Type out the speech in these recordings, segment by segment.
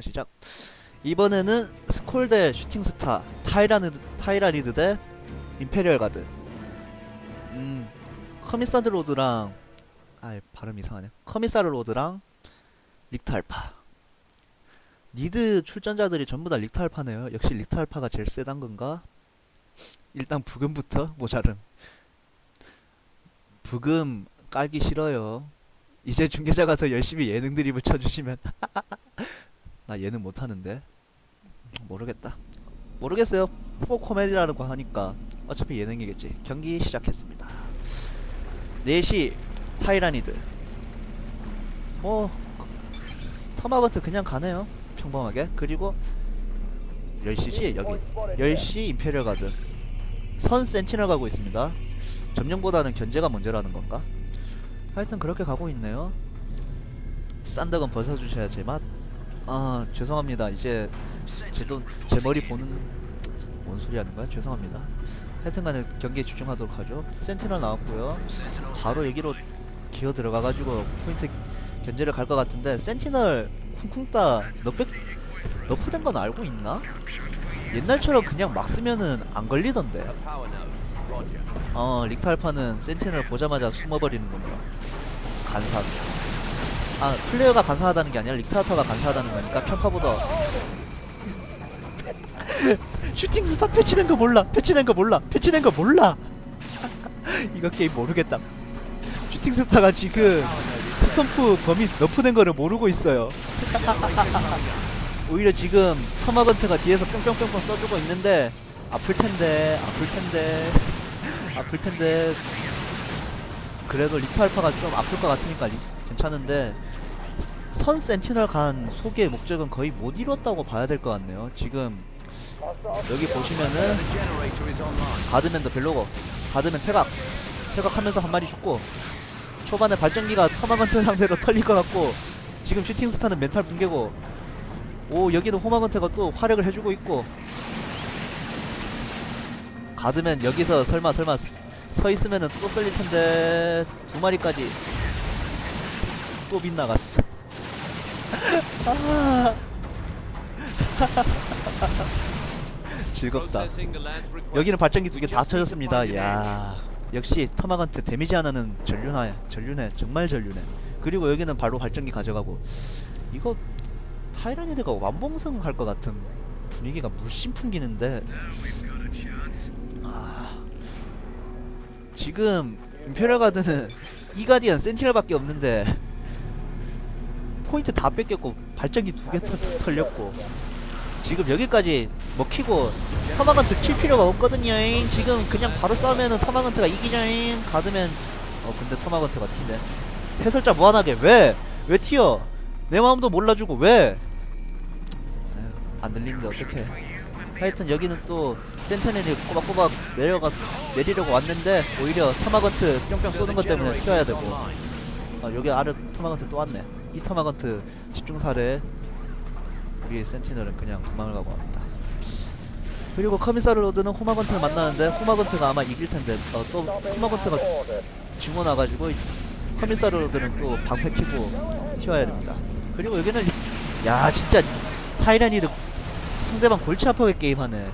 시작. 이번에는 스콜 대 슈팅스타 타이라니드 타이라니드 대 임페리얼 가드. 음 커미사드 로드랑 아 발음 이상하네. 커미사르 로드랑 릭트 알파. 니드 출전자들이 전부 다 릭트 알파네요. 역시 릭트 알파가 제일 세단 건가? 일단 부금부터 모자름. 부금 깔기 싫어요. 이제 중계자가 더 열심히 예능 드립을 쳐주시면 나 예능 못하는데? 모르겠다. 모르겠어요. 포 코미디라고 하니까 어차피 예능이겠지. 경기 시작했습니다. 4시 타이라니드. 뭐 터마버트 그냥 가네요. 평범하게. 그리고 10시지 여기. 10시 임페리얼 가드. 선 센치널 가고 있습니다. 점령보다는 견제가 문제라는 건가? 하여튼 그렇게 가고 있네요. 싼덕은 벗어주셔야 제맛 아 죄송합니다. 이제 제 돈 제 머리 보는 뭔 소리 하는 거야? 죄송합니다. 하여튼간에 경기에 집중하도록 하죠. 센티널 나왔고요. 바로 여기로 기어 들어가가지고 포인트 견제를 갈 것 같은데 센티널 쿵쿵 따 너백 너프된 건 알고 있나? 옛날처럼 그냥 막 쓰면은 안 걸리던데. 어 릭트 알파는 센티널 보자마자 숨어버리는군요. 간사 아 플레이어가 간사하다는 게 아니라 릭트 알파가 간사하다는 거니까 평가보다 슈팅 스타 패치된 거 몰라. 패치된 거 몰라. 패치된 거 몰라. 이거 게임 모르겠다. 슈팅 스타가 지금 스톰프 범위 너프된 거를 모르고 있어요. 오히려 지금 터마건트가 뒤에서 뿅뿅뿅뿅 써주고 있는데 아플 텐데 아플 텐데 아플 텐데. 그래도 릭트 알파가 좀 아플 것 같으니까 리- 괜찮은데 선 센티널 간 소개의 목적은 거의 못 이뤘다고 봐야 될 것 같네요. 지금 여기 보시면은 가드맨도 별로고 가드맨 태각 태각하면서 한 마리 죽고 초반에 발전기가 터마건트 상대로 털릴 것 같고 지금 슈팅 스타는 멘탈 붕괴고 오 여기는 호마건트가 또 활약을 해주고 있고 가드맨 여기서 설마 설마 스- 서 있으면은 또 썰릴 텐데 두 마리까지 또 빗나갔어. 아. 즐겁다. 여기는 발전기 두 개 다 쳐졌습니다. 야 역시 터마건트 데미지 하나는 전륜하야 전륜해 정말 전륜해. 그리고 여기는 바로 발전기 가져가고 이거 타이라니드가 완봉승 할 것 같은 분위기가 물씬 풍기는데 아, 지금 임페리얼 가드는 이가디언 센티널밖에 없는데 포인트 다 뺏겼고 발전기 두 개 털렸고 지금 여기까지 먹히고 터마건트 킬 필요가 없거든요 잉. 지금 그냥 바로 싸우면은 터마건트가 이기죠 잉 가드면 어 근데 터마건트가 튀네 해설자 무한하게 왜? 왜 튀어? 내 마음도 몰라주고 왜? 안 들리는데 어떡해 하여튼 여기는 또 센터넬이 꼬박꼬박 내려가 내리려고 왔는데 오히려 터마건트 뿅뿅 쏘는 것 때문에 튀어야 되고 아, 여기 아래 터마건트 또 왔네 이 터마건트 집중사례 우리 센티널은 그냥 도망을 가고 합니다. 그리고 커미사르 로드는 호마건트를 만나는데 호마건트가 아마 이길 텐데 어, 또 호마건트가 증원 와가지고 커미사르 로드는 또 방패 키고 튀어야 됩니다. 그리고 여기는 야 진짜 타이라니드 상대방 골치 아프게 게임하네.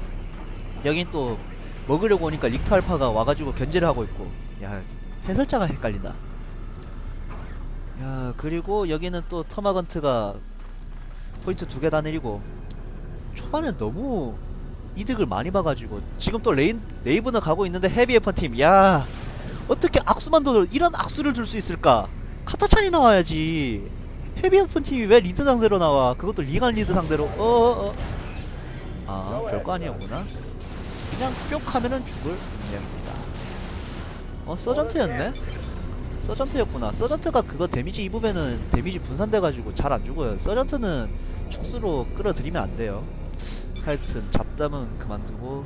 여긴 또 먹으려고 오니까 릭트 알파가 와가지고 견제를 하고 있고. 야 해설자가 헷갈린다 야 그리고 여기는 또 터마건트가 포인트 두 개 다 내리고 초반에 너무 이득을 많이 봐가지고 지금 또 레인 레이브는 가고 있는데 헤비에펀 팀야 어떻게 악수만 둬도 이런 악수를 줄 수 있을까? 카타찬이 나와야지. 헤비에펀 팀이 왜 리드 상대로 나와? 그것도 리간 리드 상대로. 어어어. 아 별거 아니었구나. 그냥 뿅 하면은 죽을 운명입니다. 어 서전트였네 서전트였구나. 서전트가 그거 데미지 입으면은 데미지 분산돼가지고 잘 안 죽어요. 서전트는 촉수로 끌어들이면 안 돼요. 하여튼 잡담은 그만두고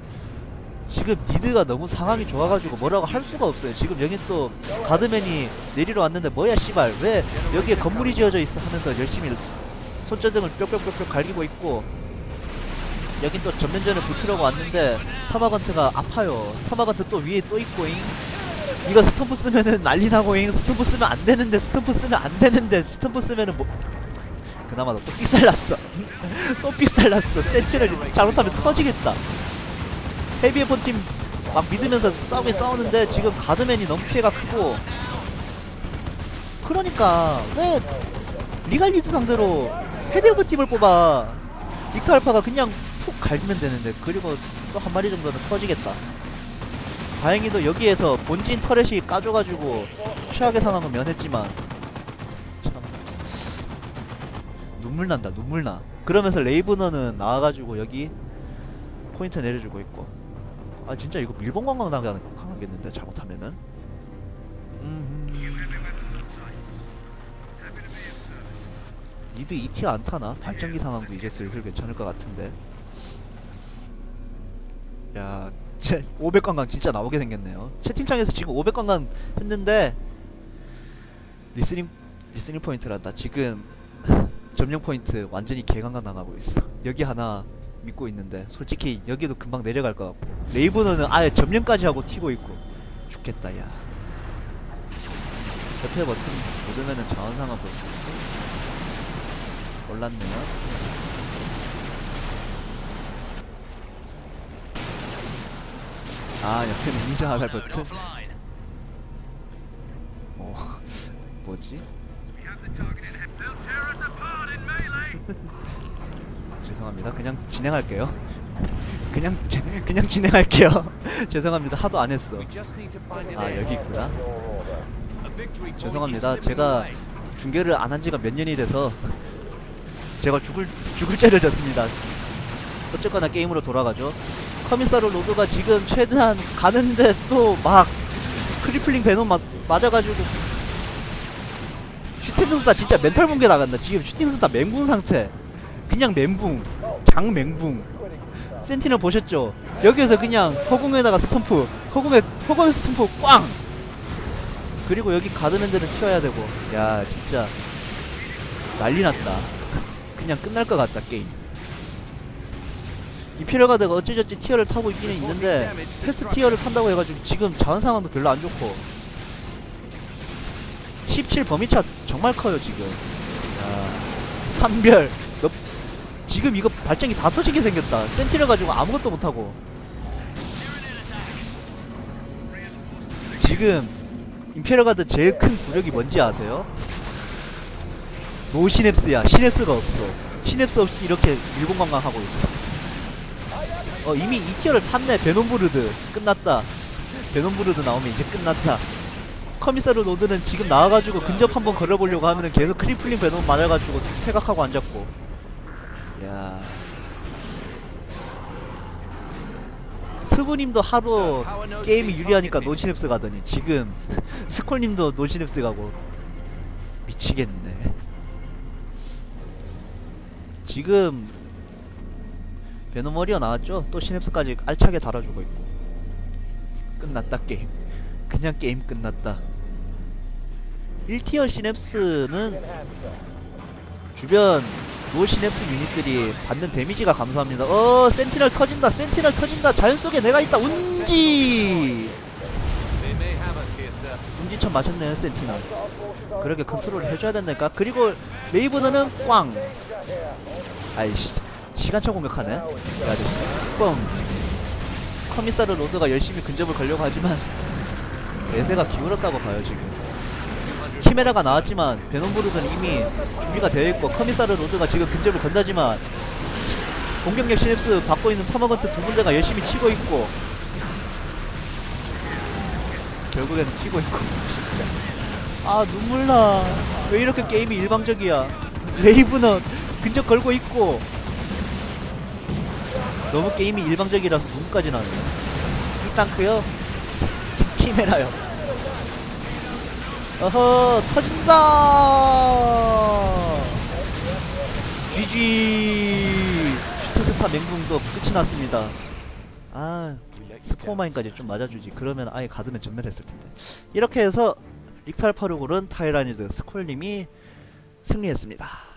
지금 니드가 너무 상황이 좋아가지고 뭐라고 할 수가 없어요. 지금 여긴 또 가드맨이 내리러 왔는데 뭐야 씨발. 왜 여기에 건물이 지어져 있어 하면서 열심히 손전등을 뿅뿅뿅뿅 갈기고 있고 여긴 또 전면전을 붙으려고 왔는데 터마건트가 아파요. 터마건트 또 위에 또 있고잉 이거 스톰프 쓰면은 난리 나고잉. 스톰프 쓰면 안 되는데 스톰프 쓰면 안 되는데 스톰프 쓰면은 뭐. 그나마 너 또 삑살났어. 또 삑살났어. 센트를 잘못하면 터지겠다. 헤비웨폰 팀 막 믿으면서 싸우긴 싸우는데 지금 가드맨이 너무 피해가 크고. 그러니까 왜 리갈리드 상대로 헤비웨폰 팀을 뽑아 빅터 알파가 그냥 푹 갈기면 되는데 그리고 또 한 마리 정도는 터지겠다 다행히도 여기에서 본진 터렛이 까져가지고 최악의 상황은 면했지만 참 눈물 난다 눈물 나. 그러면서 레이브너는 나와가지고 여기 포인트 내려주고 있고. 아 진짜 이거 밀봉 관광 당하는 강하겠는데? 잘못하면은? 음 니드 2티어 안 타나? 발전기 상황도 이제 슬슬 괜찮을 것 같은데. 야 진짜 500관광 진짜 나오게 생겼네요. 채팅창에서 지금 500관광 했는데 리스닝 리스닝 포인트란다. 지금 점령 포인트 완전히 개강강 당하고 있어. 여기 하나 믿고 있는데 솔직히 여기도 금방 내려갈 것 같고. 레이브너는 아예 점령까지 하고 튀고 있고. 죽겠다 야. 옆에 버튼 누르면은 자원 상황 볼수 있어 몰랐네요 아 옆에 하갈 버튼 어 뭐지? 죄송합니다. 그냥 진행할게요. 그냥 지- 그냥 진행할게요. 죄송합니다. 하도 안 했어. 아 여기 있구나. 죄송합니다. 제가 중계를 안 한 지가 몇 년이 돼서 제가 죽을 죽을 죄를 졌습니다. 어쨌거나 게임으로 돌아가죠 커미사로 로드가 지금 최대한 가는데 또 막 크리플링 베놈 맞, 맞아가지고 슈팅 스타 진짜 멘탈 붕괴 나간다. 지금 슈팅 스타 멘붕 상태. 그냥 멘붕 장멘붕. 센티널 보셨죠? 여기에서 그냥 허공에다가 스톰프 허공에 허공에 스톰프 꽝! 그리고 여기 가드맨들은 튀어야 되고. 야 진짜 난리 났다. 그냥 끝날 것 같다 게임 이피럴 가드가 어찌저찌 티어를 타고 있기는 있는데 테스트 티어를 탄다고 해가지고 지금 자원 상황도 별로 안 좋고. 17 범위차 정말 커요 지금. 야 3별. 너, 지금 이거 발전기 다 터지게 생겼다. 센티를 가지고 아무것도 못하고. 지금 임페리얼 가드 제일 큰 구력이 뭔지 아세요? 노 시냅스야. 시냅스가 없어. 시냅스 없이 이렇게 일공관광하고 있어 어 이미 2티어를 탔네. 베놈브르드. 끝났다. 베놈브르드 나오면 이제 끝났다. 커미사르 로드는 지금 나와가지고 근접 한번 걸어보려고 하면은 계속 크리플링 베놈 맞아가지고 퇴각하고 앉았고. 야. 스부님도 하루 게임이 유리하니까 노시냅스 가더니 지금 스콜님도 노시냅스 가고. 미치겠네. 지금 베노머리어 나왔죠? 또 시냅스까지 알차게 달아주고 있고. 끝났다 게임. 그냥 게임 끝났다. 1티어 시냅스는 주변 노 시냅스 유닛들이 받는 데미지가 감소합니다. 어 센티널 터진다 센티널 터진다. 자연 속에 내가 있다. 운지! 운지천 마셨네 센티널. 그렇게 컨트롤을 해줘야 된다니까. 그리고 레이브너는 꽝. 아이씨 시간차 공격하네 이 아저씨. 뻥. 커미사르 로드가 열심히 근접을 걸려고 하지만 대세가 기울었다고 봐요 지금. 키메라가 나왔지만 베놈브르드는 이미 준비가 되어 있고 커미사르 로드가 지금 근접을 건다지만 공격력 시냅스 받고 있는 터머건트 두 군데가 열심히 치고 있고 결국에는 튀고 있고 진짜. 아 눈물나. 왜 이렇게 게임이 일방적이야? 레이브는 근접 걸고 있고 너무 게임이 일방적이라서 눈까지 나네 이 땅크요? 키메라요. 어허 터진다! GG 슈트스타 맹붕도 끝이 났습니다. 아 스포마인까지 좀 맞아주지. 그러면 아예 가드면 전멸했을 텐데. 이렇게 해서 릭탈파르골은 타이라니드 스콜님이 승리했습니다